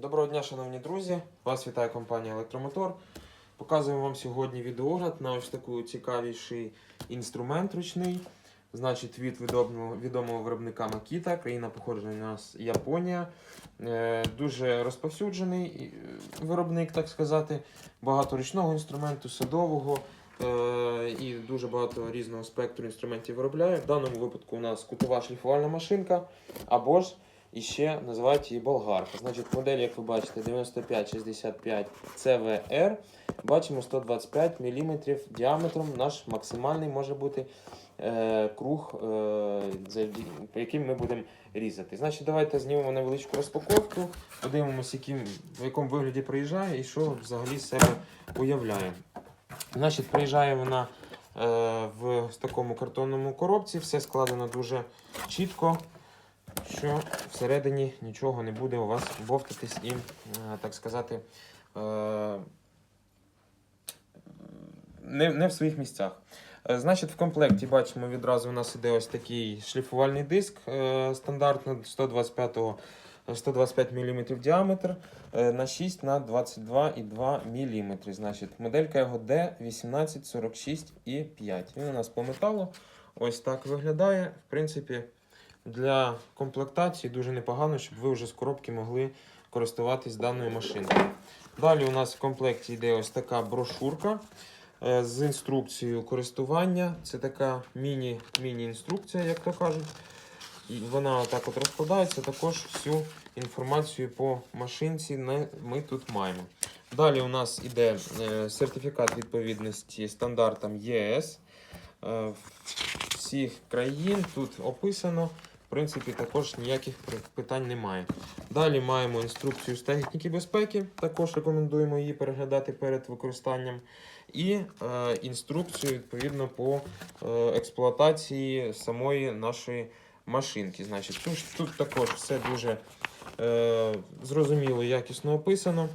Доброго дня, шановні друзі! Вас вітає компанія Електромотор. Показуємо вам сьогодні відеогляд на ось такий цікавіший інструмент ручний. Значить, від відомого, відомого виробника Makita, країна походження у нас Японія. Е, дуже розповсюджений е, виробник, так сказати. Багато ручного інструменту, садового е, і дуже багато різного спектру інструментів виробляє. В даному випадку у нас кутова шліфувальна машинка або ж і ще називають її болгарка. Значить, модель, як ви бачите, 9565 CVR. Бачимо 125 мм діаметром. Наш максимальний може бути е, круг, е, по яким ми будемо різати. Значить, давайте знімемо невеличку розпаковку, подивимося, яким, в якому вигляді приїжджає і що взагалі себе уявляє. Значить, приїжджає вона е, в такому картонному коробці, все складено дуже чітко що всередині нічого не буде у вас бовтатись і, е, так сказати, е, не, не в своїх місцях. Е, Значить, в комплекті бачимо відразу у нас іде ось такий шліфувальний диск стандартно 125 125 мм діаметр на 6 на 22,2 мм. Значить, моделька його D1846i5. Він у нас по металу. Ось так виглядає. В принципі, для комплектації дуже непогано, щоб ви вже з коробки могли користуватись даною машинкою. Далі у нас в комплекті йде ось така брошурка е, з інструкцією користування. Це така міні- міні-інструкція, як то кажуть. І вона так от розкладається. Також всю інформацію по машинці ми тут маємо. Далі у нас іде е, сертифікат відповідності стандартам ЄС. Е, всіх країн тут описано. Принципі, також ніяких питань немає. Далі маємо інструкцію з техніки безпеки. Також рекомендуємо її переглядати перед використанням. І е, інструкцію відповідно по е, експлуатації самої нашої машинки. Значить, тут, тут також все дуже е, зрозуміло, якісно описано.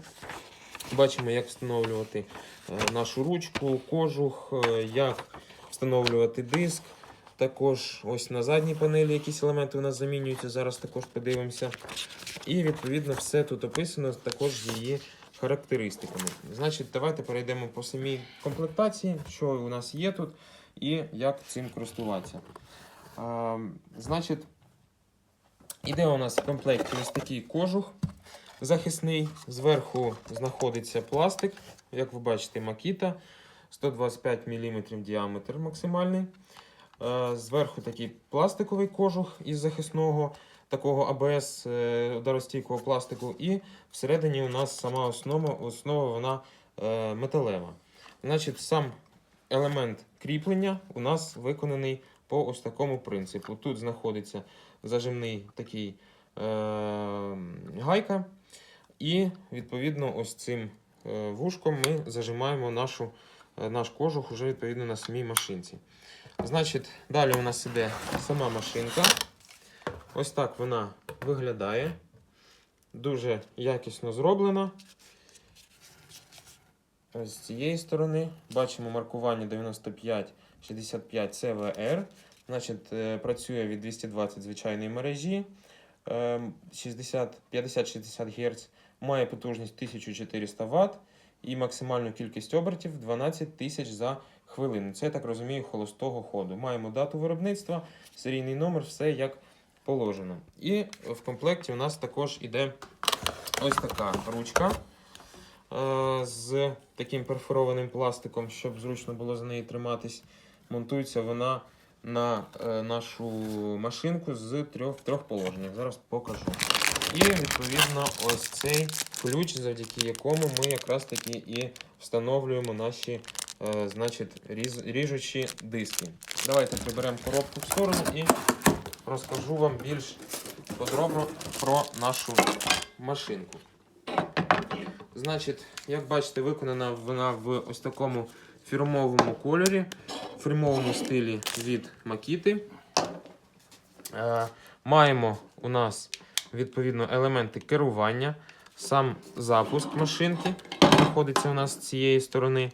Бачимо, як встановлювати е, нашу ручку, кожух, е, як встановлювати диск. Також ось на задній панелі якісь елементи у нас замінюються. Зараз також подивимося. І відповідно все тут описано також з її характеристиками. Значить, давайте перейдемо по самій комплектації, що у нас є тут і як цим користуватися. А, значить, іде у нас в комплекті ось такий кожух захисний. Зверху знаходиться пластик, як ви бачите, Makita. 125 мм діаметр максимальний. Е, Зверху такий пластиковий кожух із захисного такого АБС е, ударостійкого пластику. І всередині у нас сама основа, основа вона е, металева. Значить, сам елемент кріплення у нас виконаний по ось такому принципу. Тут знаходиться зажимний такий е, гайка. І відповідно ось цим е, вушком ми зажимаємо нашу, е, наш кожух уже відповідно на самій машинці. Значить, далі у нас іде сама машинка. Ось так вона виглядає. Дуже якісно зроблена. Ось з цієї сторони бачимо маркування 9565 CVR. Значить, е, працює від 220 звичайної мережі. е, 60 50-60 Гц. Має потужність 1400 Вт і максимальну кількість обертів 12 тисяч за хвилину. Це, я так розумію, холостого ходу. Маємо дату виробництва, серійний номер, все як положено. І в комплекті у нас також іде ось така ручка е, з таким перфорованим пластиком, щоб зручно було за неї триматись. Монтується вона на е, нашу машинку з трьох трьох положеннях. Зараз покажу. І відповідно ось цей ключ, завдяки якому ми якраз таки і встановлюємо наші е, значить, різ, ріжучі диски. Давайте приберемо коробку в сторону і розкажу вам більш подробно про нашу машинку. Значить, як бачите, виконана вона в ось такому фірмовому кольорі, фірмовому стилі від Makita. Е, маємо у нас відповідно елементи керування, сам запуск машинки знаходиться у нас з цієї сторони.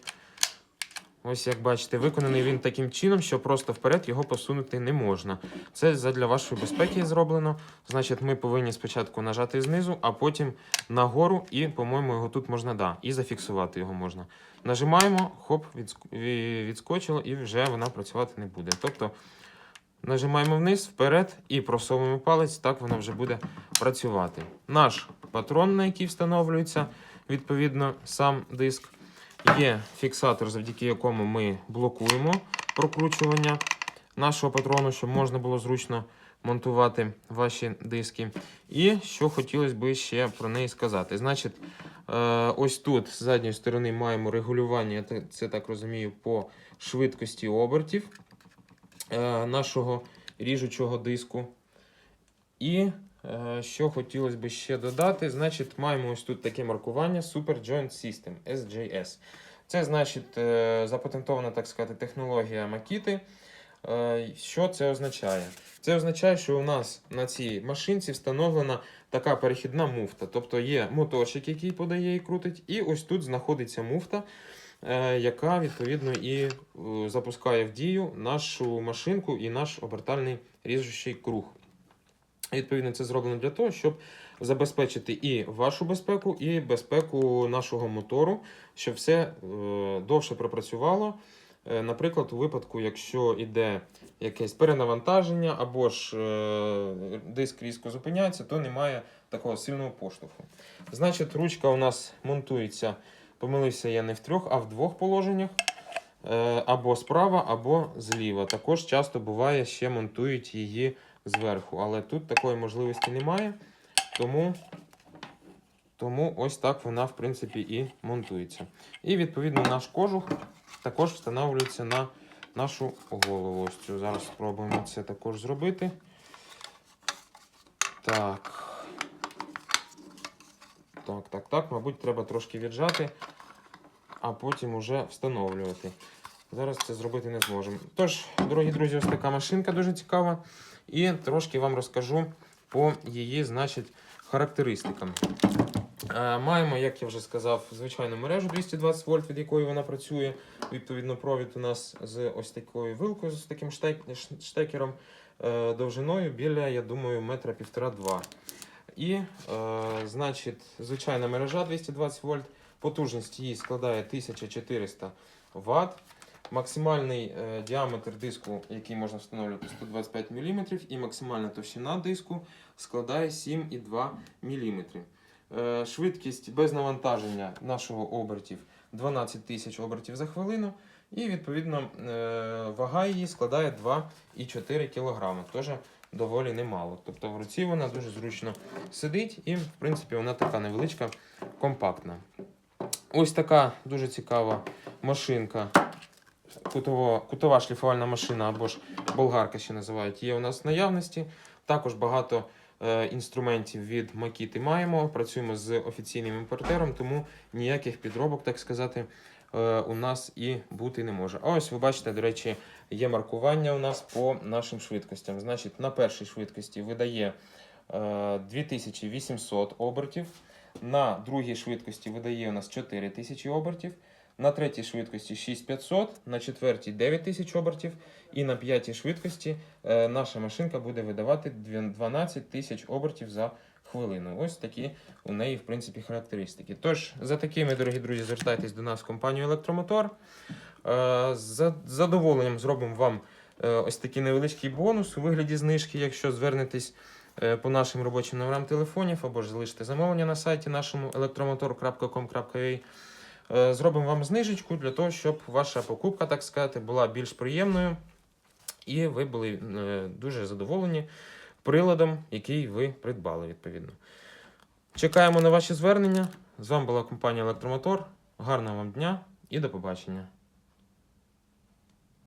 Ось як бачите, виконаний він таким чином, що просто вперед його посунути не можна. Це для вашої безпеки зроблено. Значить, ми повинні спочатку нажати знизу, а потім нагору, і, по-моєму, його тут можна да, і зафіксувати його можна. Нажимаємо, хоп, відск- відскочило, і вже вона працювати не буде. Тобто нажимаємо вниз, вперед і просовуємо палець, так вона вже буде працювати. Наш патрон, на який встановлюється, відповідно, сам диск. Є фіксатор, завдяки якому ми блокуємо прокручування нашого патрону, щоб можна було зручно монтувати ваші диски. І що хотілося б ще про неї сказати. Значить, е, ось тут з задньої сторони маємо регулювання, це так розумію, по швидкості обертів нашого ріжучого диску. І е, що хотілося б ще додати, значить, маємо ось тут таке маркування Super Joint System SJS. Це значить е, запатентована, так сказати, технологія. Е, Що це означає? Це означає, що у нас на цій машинці встановлена така перехідна муфта. Тобто є моторчик, який подає і крутить, і ось тут знаходиться муфта, е, яка відповідно і е, запускає в дію нашу машинку і наш обертальний ріжучий круг. Відповідно, це зроблено для того, щоб забезпечити і вашу безпеку, і безпеку нашого мотору, щоб все е, довше пропрацювало. Е, Наприклад, у випадку, якщо йде якесь перенавантаження або ж е, диск різко зупиняється, то немає такого сильного поштовху. Значить, ручка у нас монтується, помилився я не в трьох, а в двох положеннях. Е, Або справа, або зліва. Також часто буває, ще монтують її зверху. Але тут такої можливості немає. Тому, тому ось так вона, в принципі, і монтується. І відповідно наш кожух також встановлюється на нашу голову. Зараз спробуємо це також зробити. Так. Так. Мабуть, треба трошки віджати, а потім уже встановлювати. Зараз це зробити не зможемо. Тож, дорогі друзі, ось така машинка дуже цікава. І трошки вам розкажу по її, значить, характеристикам. Е, Маємо, як я вже сказав, звичайну мережу 220 вольт, від якої вона працює. Відповідно, провід у нас з ось такою вилкою, з таким штекером е, довжиною біля, я думаю, метра півтора-два. І, е, значить, звичайна мережа 220 вольт, потужність її складає 1400 Вт. Максимальний е, діаметр диску, який можна встановлювати, 125 мм, і максимальна товщина диску складає 7,2 мм. Е, швидкість без навантаження нашого обертів 12 тисяч обертів за хвилину. І відповідно е, вага її складає 2,4 кг. Теж доволі немало. Тобто в руці вона дуже зручно сидить і, в принципі, вона така невеличка, компактна. Ось така дуже цікава машинка. Кутово, кутова шліфувальна машина або ж болгарка ще називають, є у нас в наявності. Також багато е, інструментів від Makiti маємо. Працюємо з офіційним імпортером, тому ніяких підробок, так сказати, у нас і бути не може. А ось ви бачите, до речі, є маркування у нас по нашим швидкостям. Значить, на першій швидкості видає е, 2800 обертів, на другій швидкості видає у нас 4000 обертів. На третій швидкості 6500, на четвертій 9000 обертів, і на п'ятій швидкості е, наша машинка буде видавати дві- 12 тисяч обертів за хвилину. Ось такі у неї, в принципі, характеристики. Тож, за такими, дорогі друзі, звертайтесь до нас в компанію Електромотор. Е, З задоволенням зробимо вам е, ось такий невеличкий бонус у вигляді знижки, якщо звернетесь е, по нашим робочим номерам телефонів або ж залишите замовлення на сайті нашому elektromotor.com.ua. Е, Зробимо вам знижечку для того, щоб ваша покупка, так сказати, була більш приємною, і ви були дуже задоволені приладом, який ви придбали, відповідно. Чекаємо на ваші звернення. З вами була компанія Електромотор. Гарного вам дня і до побачення.